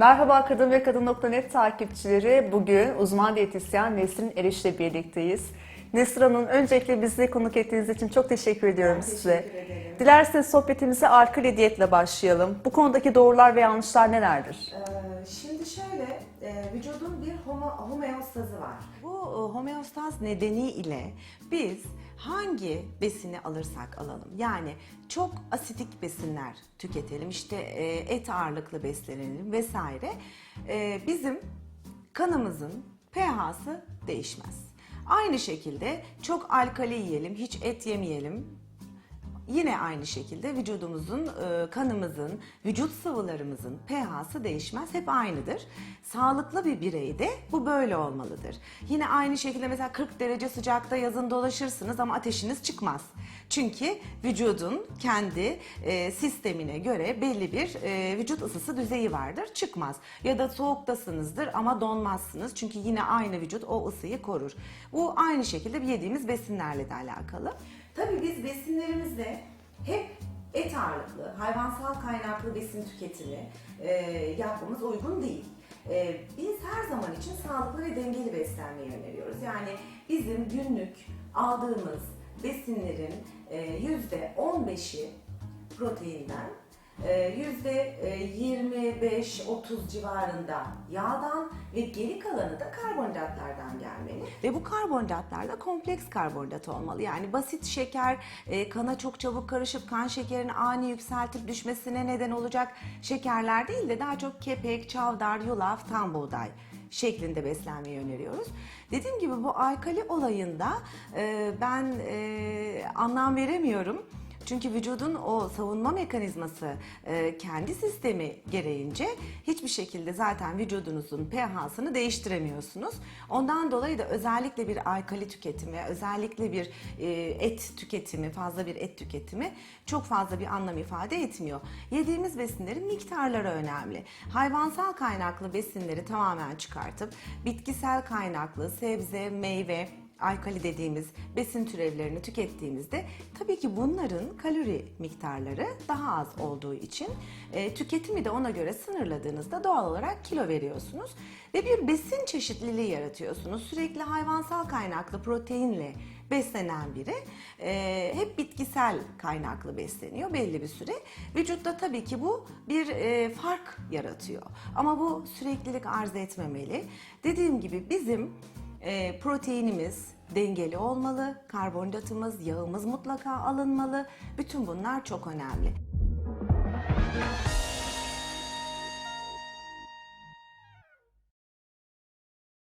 Merhaba Kadın ve Kadın.net takipçileri. Bugün uzman diyetisyen Nesrin Eriş'le birlikteyiz. Nesrin Hanım öncelikle bizi konuk ettiğiniz için çok teşekkür ediyorum size. teşekkür ederim. Dilerseniz sohbetimize alkali diyetle başlayalım. Bu konudaki doğrular ve yanlışlar nelerdir? Ee, Şimdi şöyle, e, vücudun bir homo, homeostazı var. Bu e, homeostaz nedeniyle biz hangi besini alırsak alalım, yani çok asitik besinler tüketelim, işte e, et ağırlıklı beslenelim vesaire, e, bizim kanımızın pH'sı değişmez. Aynı şekilde çok alkali yiyelim, hiç et yemeyelim, Yine aynı şekilde vücudumuzun, e, kanımızın, vücut sıvılarımızın pH'sı değişmez. Hep aynıdır. Sağlıklı bir bireyde bu böyle olmalıdır. Yine aynı şekilde mesela 40 derece sıcakta yazın dolaşırsınız ama ateşiniz çıkmaz. Çünkü vücudun kendi e, sistemine göre belli bir e, vücut ısısı düzeyi vardır. Çıkmaz. Ya da soğuktasınızdır ama donmazsınız. Çünkü yine aynı vücut o ısıyı korur. Bu aynı şekilde yediğimiz besinlerle de alakalı. Tabii biz besinlerimizde hep et ağırlıklı, hayvansal kaynaklı besin tüketimi e, yapmamız uygun değil. E, biz her zaman için sağlıklı ve dengeli beslenmeyi öneriyoruz. Yani bizim günlük aldığımız besinlerin e, yüzde 15'i proteinden, %25-30 civarında yağdan ve geri kalanı da karbonhidratlardan gelmeli. Ve bu karbonhidratlar da kompleks karbonhidrat olmalı. Yani basit şeker e, kana çok çabuk karışıp kan şekerini ani yükseltip düşmesine neden olacak şekerler değil de daha çok kepek, çavdar, yulaf, tam buğday şeklinde beslenmeyi öneriyoruz. Dediğim gibi bu alkali olayında e, ben e, anlam veremiyorum. Çünkü vücudun o savunma mekanizması e, kendi sistemi gereğince hiçbir şekilde zaten vücudunuzun pH'sını değiştiremiyorsunuz. Ondan dolayı da özellikle bir alkali tüketimi, özellikle bir e, et tüketimi, fazla bir et tüketimi çok fazla bir anlam ifade etmiyor. Yediğimiz besinlerin miktarları önemli. Hayvansal kaynaklı besinleri tamamen çıkartıp bitkisel kaynaklı sebze, meyve, alkali dediğimiz besin türevlerini tükettiğimizde tabii ki bunların kalori miktarları daha az olduğu için e, tüketimi de ona göre sınırladığınızda doğal olarak kilo veriyorsunuz ve bir besin çeşitliliği yaratıyorsunuz. Sürekli hayvansal kaynaklı proteinle beslenen biri e, hep bitkisel kaynaklı besleniyor belli bir süre. Vücutta tabii ki bu bir e, fark yaratıyor. Ama bu süreklilik arz etmemeli. Dediğim gibi bizim e, proteinimiz dengeli olmalı, karbonhidratımız, yağımız mutlaka alınmalı. Bütün bunlar çok önemli.